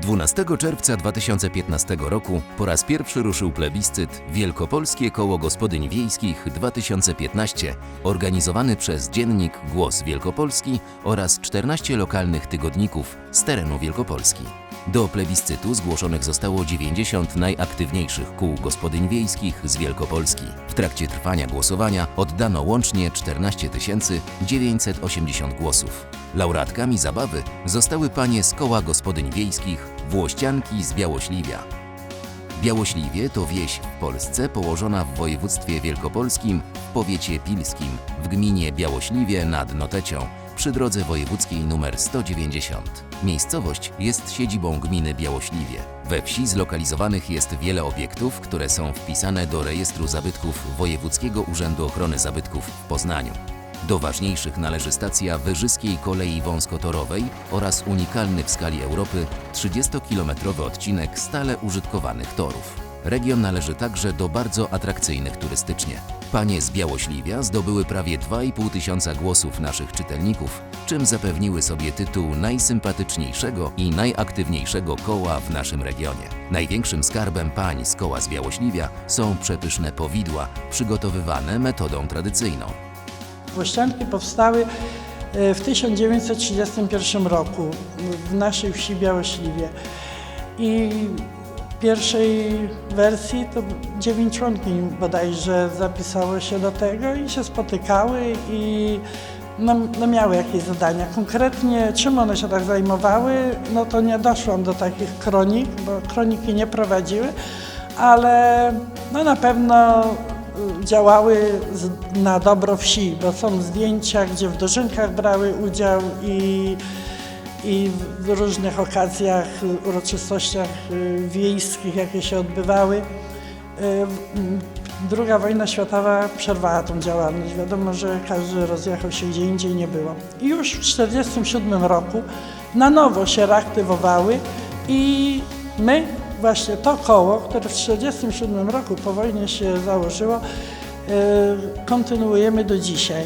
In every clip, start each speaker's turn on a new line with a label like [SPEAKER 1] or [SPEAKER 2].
[SPEAKER 1] 12 czerwca 2015 roku po raz pierwszy ruszył plebiscyt Wielkopolskie Koło Gospodyń Wiejskich 2015, organizowany przez Dziennik Głos Wielkopolski oraz 14 lokalnych tygodników z terenu Wielkopolski. Do plebiscytu zgłoszonych zostało 90 najaktywniejszych kół gospodyń wiejskich z Wielkopolski. W trakcie trwania głosowania oddano łącznie 14 980 głosów. Laureatkami zabawy zostały panie z koła gospodyń wiejskich Włościanki z Białośliwia. Białośliwie to wieś w Polsce położona w województwie wielkopolskim w powiecie pilskim w gminie Białośliwie nad Notecią przy drodze wojewódzkiej nr 190. Miejscowość jest siedzibą gminy Białośliwie. We wsi zlokalizowanych jest wiele obiektów, które są wpisane do rejestru zabytków Wojewódzkiego Urzędu Ochrony Zabytków w Poznaniu. Do ważniejszych należy stacja Wyżyskiej Kolei Wąskotorowej oraz unikalny w skali Europy 30-kilometrowy odcinek stale użytkowanych torów. Region należy także do bardzo atrakcyjnych turystycznie. Panie z Białośliwia zdobyły prawie 2,5 tysiąca głosów naszych czytelników, czym zapewniły sobie tytuł najsympatyczniejszego i najaktywniejszego koła w naszym regionie. Największym skarbem pań z koła z Białośliwia są przepyszne powidła, przygotowywane metodą tradycyjną.
[SPEAKER 2] Włościanki powstały e, w 1931 roku w naszej wsi Białośliwie. I pierwszej wersji to dziewięć członkiń bodajże zapisało się do tego i się spotykały i no, no miały jakieś zadania. Konkretnie czym one się tak zajmowały, no to nie doszłam do takich kronik, bo kroniki nie prowadziły, ale no na pewno działały na dobro wsi, bo są zdjęcia, gdzie w dożynkach brały udział i, i w różnych okazjach, uroczystościach y, wiejskich, jakie się odbywały. Y, Druga wojna światowa przerwała tą działalność. Wiadomo, że każdy rozjechał się gdzie indziej, nie było. I już w 1947 roku na nowo się reaktywowały i my, właśnie to koło, które w 1947 roku po wojnie się założyło, y, kontynuujemy do dzisiaj.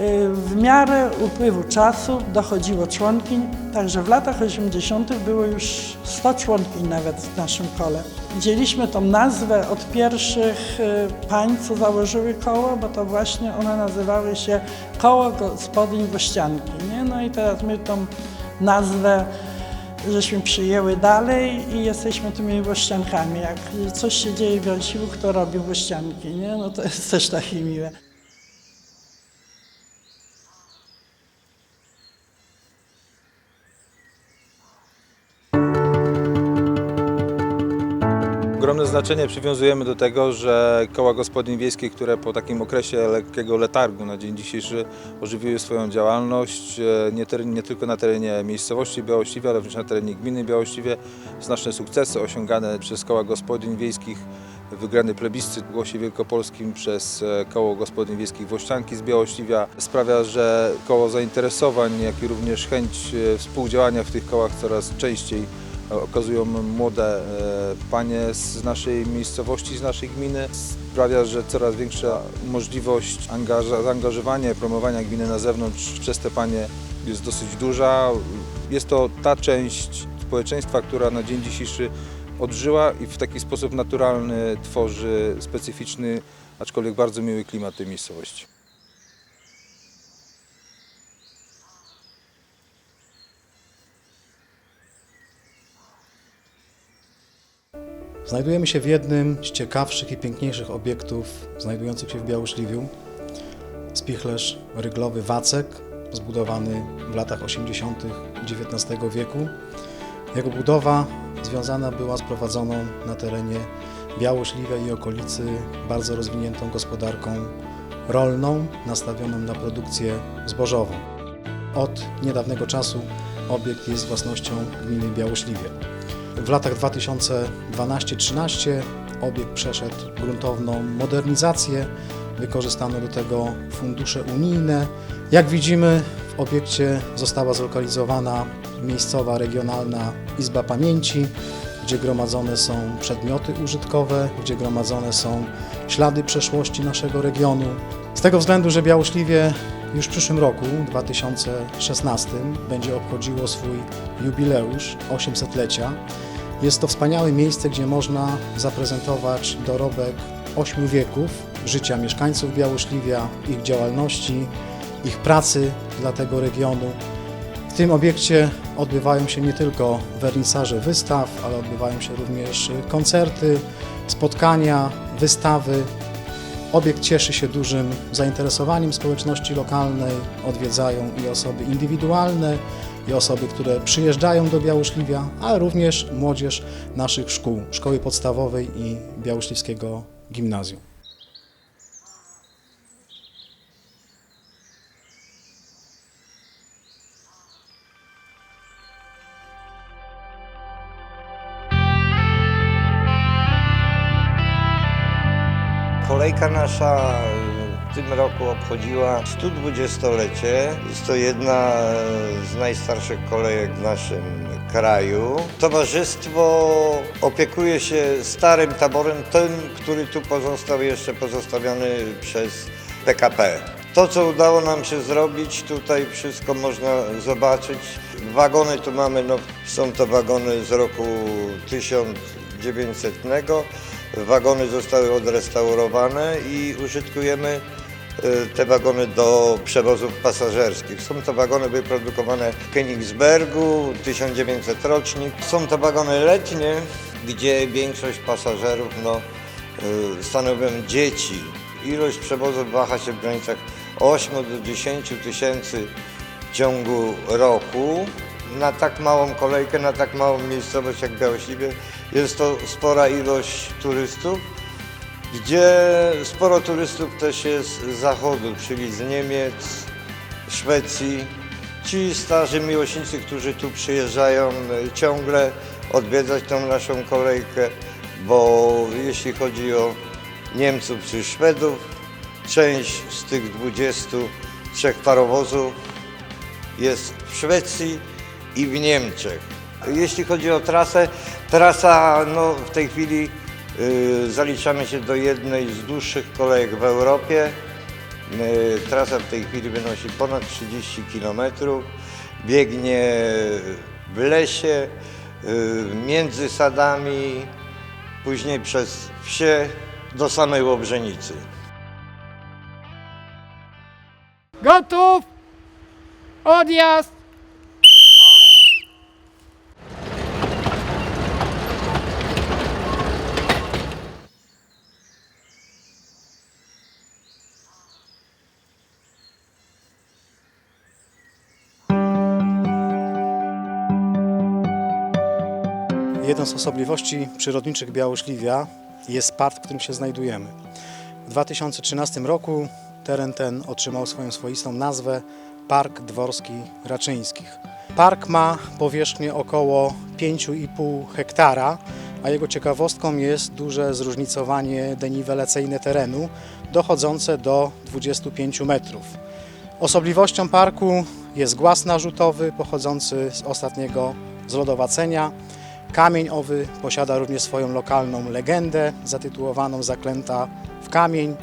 [SPEAKER 2] Y, W miarę upływu czasu dochodziło członkiń, także w latach 80. było już 100 członkiń nawet w naszym kole. Wzięliśmy tą nazwę od pierwszych y, pań, co założyły koło, bo to właśnie one nazywały się Koło Gospodyń Gościanki. Nie? No i teraz my tą nazwę żeśmy przyjęły dalej i jesteśmy tymi włościankami. Jak coś się dzieje w Jansiwu, kto robi włościanki, nie? no to jest też takie miłe.
[SPEAKER 3] Ogromne znaczenie przywiązujemy do tego, że koła gospodyń wiejskich, które po takim okresie lekkiego letargu na dzień dzisiejszy ożywiły swoją działalność, e, nie, ter- nie tylko na terenie miejscowości Białośliwie, ale również na terenie gminy Białośliwie. Znaczne sukcesy osiągane przez koła gospodyń wiejskich, wygrany plebiscyt w głosie wielkopolskim przez e, koło gospodyń wiejskich Włościanki z Białośliwia sprawia, że koło zainteresowań, jak i również chęć e, współdziałania w tych kołach coraz częściej okazują młode e, panie z naszej miejscowości, z naszej gminy. Sprawia, że coraz większa możliwość zaangażowania promowania gminy na zewnątrz przez te panie jest dosyć duża. Jest to ta część społeczeństwa, która na dzień dzisiejszy odżyła i w taki sposób naturalny tworzy specyficzny, aczkolwiek bardzo miły klimat tej miejscowości.
[SPEAKER 4] Znajdujemy się w jednym z ciekawszych i piękniejszych obiektów znajdujących się w Białośliwiu. Spichlerz ryglowy Wacek, zbudowany w latach 80. XIX wieku. Jego budowa związana była z prowadzoną na terenie Białośliwia i okolicy bardzo rozwiniętą gospodarką rolną, nastawioną na produkcję zbożową. Od niedawnego czasu obiekt jest własnością gminy Białośliwie. W latach 2012-13 obiekt przeszedł gruntowną modernizację. Wykorzystano do tego fundusze unijne. Jak widzimy, w obiekcie została zlokalizowana miejscowa regionalna Izba Pamięci, gdzie gromadzone są przedmioty użytkowe, gdzie gromadzone są ślady przeszłości naszego regionu. Z tego względu, że Białośliwie już w przyszłym roku, 2016, będzie obchodziło swój jubileusz 800-lecia. Jest to wspaniałe miejsce, gdzie można zaprezentować dorobek ośmiu wieków życia mieszkańców Białoszliwia, ich działalności, ich pracy dla tego regionu. W tym obiekcie odbywają się nie tylko wernisaże wystaw, ale odbywają się również koncerty, spotkania, wystawy. Obiekt cieszy się dużym zainteresowaniem społeczności lokalnej. Odwiedzają i osoby indywidualne, i osoby, które przyjeżdżają do Białoszliwia, ale również młodzież naszych szkół, szkoły podstawowej i Białoszliwskiego Gimnazjum.
[SPEAKER 5] Kolejka nasza w tym roku obchodziła 120-lecie. Jest to jedna z najstarszych kolejek w naszym kraju. Towarzystwo opiekuje się starym taborem, tym, który tu pozostał jeszcze pozostawiony przez PKP. To, co udało nam się zrobić, tutaj wszystko można zobaczyć. Wagony tu mamy, no, są to wagony z roku 1900. Wagony zostały odrestaurowane i użytkujemy e, te wagony do przewozów pasażerskich. Są to wagony wyprodukowane w Königsbergu, 1900 rocznik. Są to wagony letnie, gdzie większość pasażerów no, e, stanowią dzieci. Ilość przewozów waha się w granicach 8 do 10 tysięcy w ciągu roku. Na tak małą kolejkę, na tak małą miejscowość jak Białośliwie jest to spora ilość turystów, gdzie sporo turystów też jest z zachodu, czyli z Niemiec, Szwecji. Ci starzy miłośnicy, którzy tu przyjeżdżają ciągle odwiedzać tą naszą kolejkę, bo jeśli chodzi o Niemców czy Szwedów, część z tych 23 parowozów jest w Szwecji i w Niemczech. Jeśli chodzi o trasę, trasa no, w tej chwili y, zaliczamy się do jednej z dłuższych kolejek w Europie. Y, trasa w tej chwili wynosi ponad 30 km. Biegnie w lesie, y, między sadami, później przez wsie do samej Łobrzenicy.
[SPEAKER 6] Gotów! Odjazd!
[SPEAKER 4] Z osobliwości przyrodniczych Białoszliwia jest park, w którym się znajdujemy. W 2013 roku teren ten otrzymał swoją swoistą nazwę Park Dworski Raczyńskich. Park ma powierzchnię około 5,5 hektara, a jego ciekawostką jest duże zróżnicowanie deniwelacyjne terenu dochodzące do 25 metrów. Osobliwością parku jest głaz narzutowy pochodzący z ostatniego zlodowacenia. Kamień owy posiada również swoją lokalną legendę zatytułowaną Zaklęta w kamień.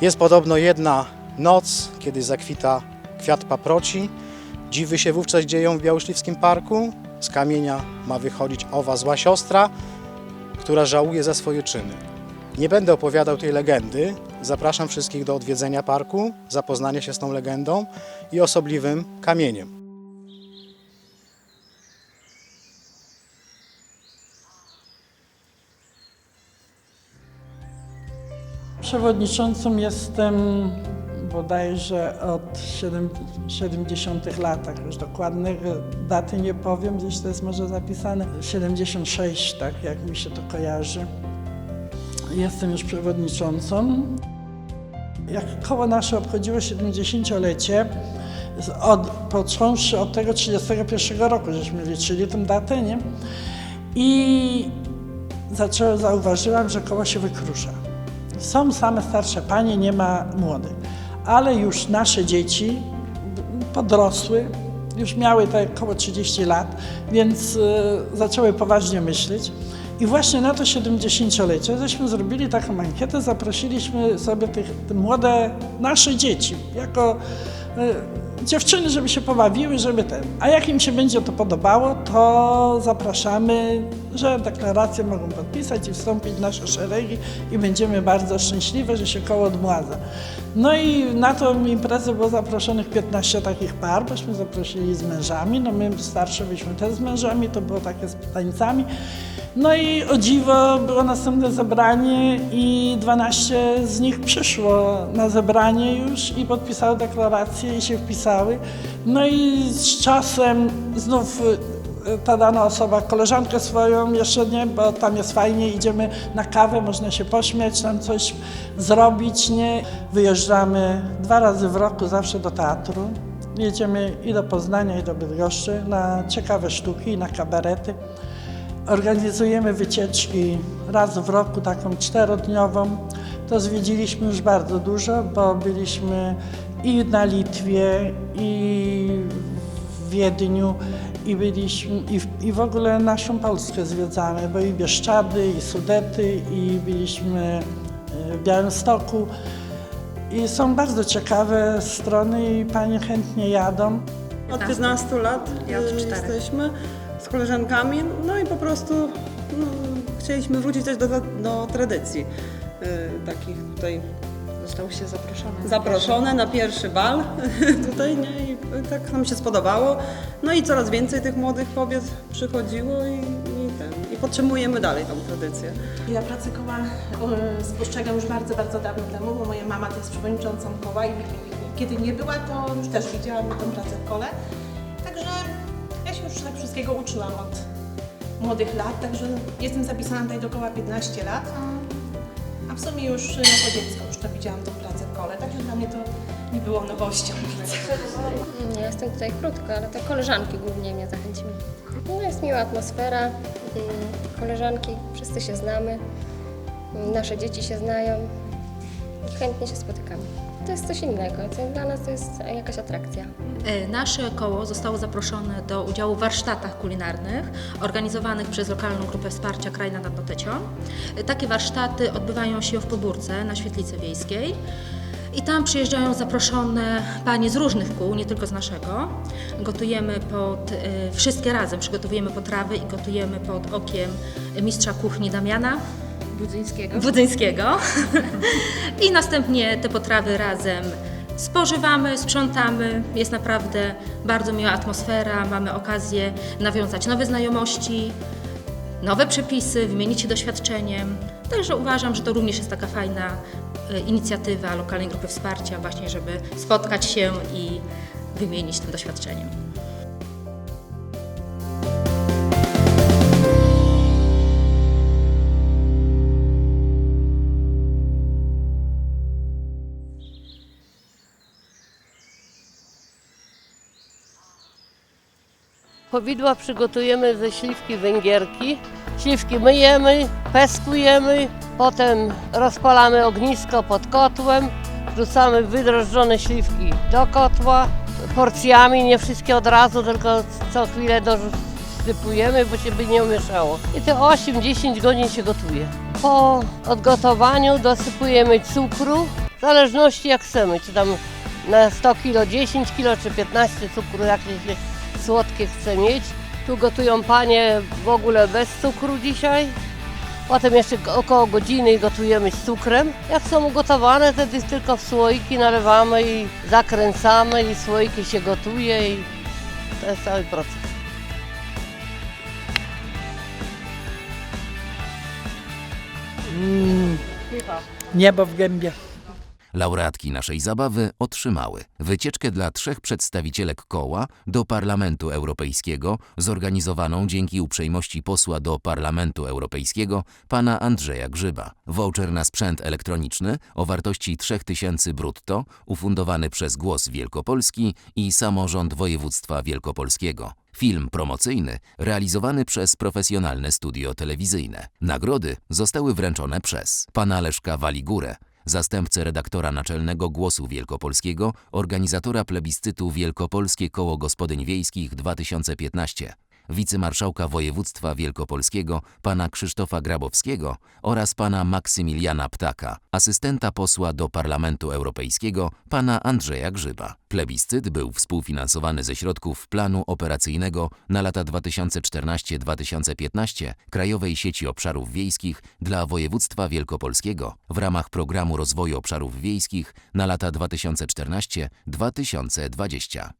[SPEAKER 4] Jest podobno jedna noc, kiedy zakwita kwiat paproci. Dziwy się wówczas dzieją w Białoszliwskim Parku. Z kamienia ma wychodzić owa zła siostra, która żałuje za swoje czyny. Nie będę opowiadał tej legendy. Zapraszam wszystkich do odwiedzenia parku, zapoznania się z tą legendą i osobliwym kamieniem.
[SPEAKER 2] Przewodniczącym jestem bodajże od siedem- 70 latach, już dokładnych daty nie powiem, gdzieś to jest może zapisane. 76, tak jak mi się to kojarzy. Jestem już przewodniczącą. Jak koło nasze obchodziło 70-lecie, z- od, począwszy od tego 31 roku, żeśmy liczyli tę datę, nie? I zaczęłam, zauważyłam, że koło się wykrusza. Są same starsze panie, nie ma młodych. Ale już nasze dzieci podrosły, już miały tak około 30 lat, więc y, zaczęły poważnie myśleć. I właśnie na to 70-lecie żeśmy zrobili taką ankietę, zaprosiliśmy sobie tych, te młode nasze dzieci jako y, dziewczyny, żeby się pobawiły, żeby ten. A jak im się będzie to podobało, to zapraszamy, że deklaracje mogą podpisać i wstąpić w nasze szeregi i będziemy bardzo szczęśliwe, że się koło odmładza. No i na tą imprezę było zaproszonych 15 takich par, bośmy zaprosili z mężami, no my starsze byliśmy też z mężami, to było takie z tańcami. No i o dziwo było następne zebranie i 12 z nich przyszło na zebranie już i podpisały deklaracje i się No i z czasem znów y, ta dana osoba, koleżankę swoją jeszcze nie, bo tam jest fajnie, idziemy na kawę, można się pośmiać, tam coś zrobić, nie. Wyjeżdżamy dwa razy w roku zawsze do teatru. Jedziemy i do Poznania, i do Bydgoszczy na ciekawe sztuki, na kabarety. Organizujemy wycieczki raz w roku, taką czterodniową. To zwiedziliśmy już bardzo dużo, bo byliśmy i na Litwie, i w Wiedniu, i byliśmy, i w, i w ogóle naszą Polskę zwiedzamy, bo i Bieszczady, i Sudety, i byliśmy e, w Białymstoku. I są bardzo ciekawe strony i panie chętnie jadą.
[SPEAKER 7] Od 15 lat
[SPEAKER 8] Ja od
[SPEAKER 7] y, jesteśmy z koleżankami, no i po prostu no, chcieliśmy wrócić też do, do tradycji y, takich tutaj
[SPEAKER 8] Został się zaproszony.
[SPEAKER 7] zaproszone na pierwszy bal tutaj, nie? I tak nam się spodobało. No i coraz więcej tych młodych kobiet przychodziło i, i, ten, i podtrzymujemy dalej tą tradycję.
[SPEAKER 8] Ja pracę koła e, spostrzegam już bardzo, bardzo dawno temu, bo moja mama to jest przewodniczącą koła i kiedy nie była, to już też widziałam tę pracę w kole. Także ja się już tak wszystkiego uczyłam od młodych lat, także jestem zapisana tutaj do koła 15 lat, a, a w sumie już jako dziecko to widziałam tą pracę w kole, także dla mnie to nie było nowością.
[SPEAKER 9] Ja jestem tutaj krótko, ale to koleżanki głównie mnie zachęciły. No jest miła atmosfera, koleżanki, wszyscy się znamy, nasze dzieci się znają i chętnie się spotykamy. To jest coś innego, dla nas to jest jakaś atrakcja.
[SPEAKER 10] E, Nasze koło zostało zaproszone do udziału w warsztatach kulinarnych organizowanych przez lokalną grupę wsparcia Krajna nad Notecią. E, Takie warsztaty odbywają się w Pobórce na Świetlicy Wiejskiej. I tam przyjeżdżają zaproszone panie z różnych kół, nie tylko z naszego. Gotujemy pod, e, wszystkie razem, przygotowujemy potrawy i gotujemy pod okiem mistrza kuchni Damiana
[SPEAKER 8] Budzyńskiego.
[SPEAKER 10] Budzyńskiego. I następnie te potrawy razem spożywamy, sprzątamy. Jest naprawdę bardzo miła atmosfera. Mamy okazję nawiązać nowe znajomości, nowe przepisy, wymienić się doświadczeniem. Także uważam, że to również jest taka fajna e, inicjatywa lokalnej grupy wsparcia, właśnie, żeby spotkać się i wymienić tym doświadczeniem.
[SPEAKER 11] Powidła przygotujemy ze śliwki węgierki. Śliwki myjemy, peskujemy, potem rozpalamy ognisko pod kotłem, wrzucamy wydrożdżone śliwki do kotła, porcjami, nie wszystkie od razu, tylko co chwilę dosypujemy, bo się by nie mieszało. I to 8-10 godzin się gotuje. Po odgotowaniu dosypujemy cukru, w zależności jak chcemy, czy tam na 100 kg 10 kg czy 15 cukru, jakie się słodkie chce mieć. Tu gotują panie w ogóle bez cukru dzisiaj. Potem jeszcze około godziny gotujemy z cukrem. Jak są ugotowane, wtedy tylko w słoiki nalewamy i zakręcamy i słoiki się gotuje i to jest cały proces.
[SPEAKER 2] Niebo w gębie.
[SPEAKER 1] Laureatki naszej zabawy otrzymały wycieczkę dla trzech przedstawicielek koła do Parlamentu Europejskiego, zorganizowaną dzięki uprzejmości posła do Parlamentu Europejskiego pana Andrzeja Grzyba. Voucher na sprzęt elektroniczny o wartości 3000 brutto, ufundowany przez Głos Wielkopolski i Samorząd Województwa Wielkopolskiego. Film promocyjny realizowany przez profesjonalne studio telewizyjne. Nagrody zostały wręczone przez pana Leszka Waligurę, zastępcę redaktora naczelnego Głosu Wielkopolskiego, organizatora plebiscytu Wielkopolskie Koło Gospodyń Wiejskich 2015, wicemarszałka województwa wielkopolskiego pana Krzysztofa Grabowskiego oraz pana Maksymiliana Ptaka, asystenta posła do Parlamentu Europejskiego pana Andrzeja Grzyba. Plebiscyt był współfinansowany ze środków planu operacyjnego na lata 2014-2015 Krajowej Sieci Obszarów Wiejskich dla województwa wielkopolskiego w ramach Programu Rozwoju Obszarów Wiejskich na lata 2014-2020.